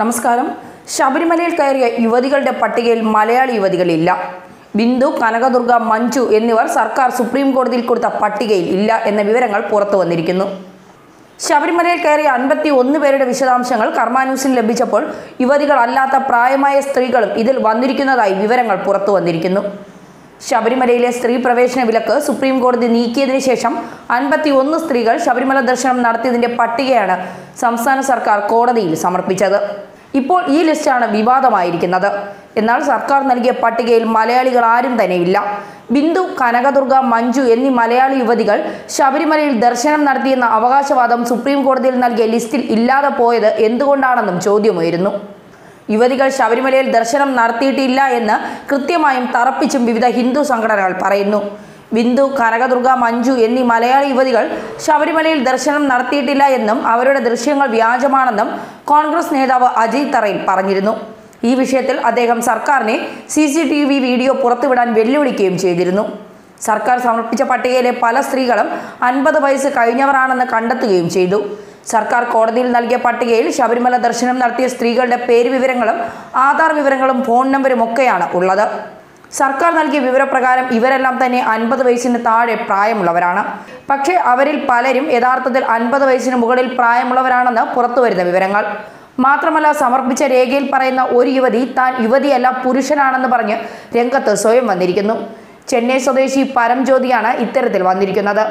നമസ്കാരം. ശബരിമലയിൽ കയറിയ യുവതികളുടെ പട്ടികയിൽ മലയാളി യുവതികളില്ല ബിന്ദു കനകദുർഗ മഞ്ജു എന്നിവർ സർക്കാർ സുപ്രീം കോടതിയിൽ കൊടുത്ത പട്ടികയിൽ ഇല്ല എന്ന വിവരങ്ങൾ പുറത്തു വന്നിരിക്കുന്നു. ശബരിമലയിൽ കയറിയ അൻപത്തി ഒന്ന് പേരുടെ വിശദാംശങ്ങൾ കർമ്മ ന്യൂസിന് ലഭിച്ചപ്പോൾ യുവതികളല്ലാത്ത പ്രായമായ സ്ത്രീകളും ഇതിൽ വന്നിരിക്കുന്നതായി വിവരങ്ങൾ പുറത്തു വന്നിരിക്കുന്നു. ശബരിമലയിലെ സ്ത്രീ പ്രവേശന വിലക്ക് സുപ്രീം കോടതി നീക്കിയതിനു ശേഷം അൻപത്തി ഒന്ന് സ്ത്രീകൾ ശബരിമല ദർശനം നടത്തിയതിന്റെ പട്ടികയാണ് സംസ്ഥാന സർക്കാർ കോടതിയിൽ സമർപ്പിച്ചത്. ഇപ്പോൾ ഈ ലിസ്റ്റാണ് വിവാദമായിരിക്കുന്നത്. എന്നാൽ സർക്കാർ നൽകിയ പട്ടികയിൽ മലയാളികൾ ആരും തന്നെയില്ല ബിന്ദു കനകദുർഗ മഞ്ജു എന്നീ മലയാളി യുവതികൾ ശബരിമലയിൽ ദർശനം നടത്തിയെന്ന അവകാശവാദം സുപ്രീം കോടതിയിൽ നൽകിയ ലിസ്റ്റിൽ ഇല്ലാതെ പോയത് എന്തുകൊണ്ടാണെന്നും ചോദ്യമുയരുന്നു. യുവതികൾ ശബരിമലയിൽ ദർശനം നടത്തിയിട്ടില്ല എന്ന് കൃത്യമായും തറപ്പിച്ചും വിവിധ ഹിന്ദു സംഘടനകൾ പറയുന്നു. ബിന്ദു കനകദുർഗ മഞ്ജു എന്നീ മലയാളി യുവതികൾ ശബരിമലയിൽ ദർശനം നടത്തിയിട്ടില്ല എന്നും അവരുടെ ദൃശ്യങ്ങൾ വ്യാജമാണെന്നും കോൺഗ്രസ് നേതാവ് അജയ് തറയിൽ പറഞ്ഞിരുന്നു. ഈ വിഷയത്തിൽ അദ്ദേഹം സർക്കാരിനെ C C T V video പുറത്തുവിടാൻ വെല്ലുവിളിക്കുകയും ചെയ്തിരുന്നു. സർക്കാർ സമർപ്പിച്ച പട്ടികയിലെ പല സ്ത്രീകളും അൻപത് വയസ്സ് കഴിഞ്ഞവരാണെന്ന് കണ്ടെത്തുകയും ചെയ്തു. സർക്കാർ കോടതിയിൽ നൽകിയ പട്ടികയിൽ ശബരിമല ദർശനം നടത്തിയ സ്ത്രീകളുടെ പേര് വിവരങ്ങളും ആധാർ വിവരങ്ങളും ഫോൺ നമ്പരും ഒക്കെയാണ് ഉള്ളത്. സർക്കാർ നൽകിയ വിവരപ്രകാരം ഇവരെല്ലാം തന്നെ അൻപത് വയസ്സിന് താഴെ പ്രായമുള്ളവരാണ്. പക്ഷേ അവരിൽ പലരും യഥാർത്ഥത്തിൽ അൻപത് വയസ്സിന് മുകളിൽ പ്രായമുള്ളവരാണെന്ന് പുറത്തുവരുന്ന വിവരങ്ങൾ. മാത്രമല്ല സമർപ്പിച്ച രേഖയിൽ പറയുന്ന ഒരു യുവതി താൻ യുവതിയല്ല പുരുഷനാണെന്ന് പറഞ്ഞ് രംഗത്ത് സ്വയം വന്നിരിക്കുന്നു. ചെന്നൈ സ്വദേശി പരംജ്യോതിയാണ് ഇത്തരത്തിൽ വന്നിരിക്കുന്നത്.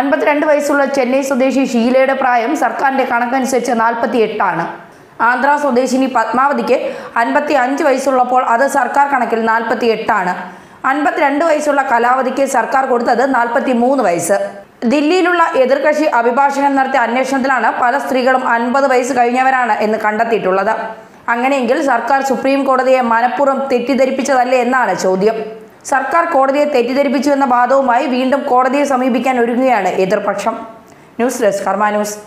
അൻപത്തിരണ്ട് വയസ്സുള്ള ചെന്നൈ സ്വദേശി ഷീലയുടെ പ്രായം സർക്കാരിന്റെ കണക്കനുസരിച്ച് നാൽപ്പത്തി എട്ടാണ് ആന്ധ്ര സ്വദേശിനി പത്മാവതിക്ക് അൻപത്തി അഞ്ച് വയസ്സുള്ളപ്പോൾ അത് സർക്കാർ കണക്കിൽ നാൽപ്പത്തി എട്ടാണ് അൻപത്തിരണ്ട് വയസ്സുള്ള കലാവതിക്ക് സർക്കാർ കൊടുത്തത് നാൽപ്പത്തി മൂന്ന് വയസ്സ്. ദില്ലിയിലുള്ള എതിർകക്ഷി അഭിഭാഷകൻ നടത്തിയ അന്വേഷണത്തിലാണ് പല സ്ത്രീകളും അൻപത് വയസ്സ് കഴിഞ്ഞവരാണ് എന്ന് കണ്ടെത്തിയിട്ടുള്ളത്. അങ്ങനെയെങ്കിൽ സർക്കാർ സുപ്രീം കോടതിയെ മനഃപൂർവം തെറ്റിദ്ധരിപ്പിച്ചതല്ലേ എന്നാണ് ചോദ്യം. സർക്കാർ കോടതിയെ തെറ്റിദ്ധരിപ്പിച്ചു എന്ന വാദവുമായി വീണ്ടും കോടതിയെ സമീപിക്കാൻ ഒരുങ്ങുകയാണ് എതിർപക്ഷം. News desk Karma news.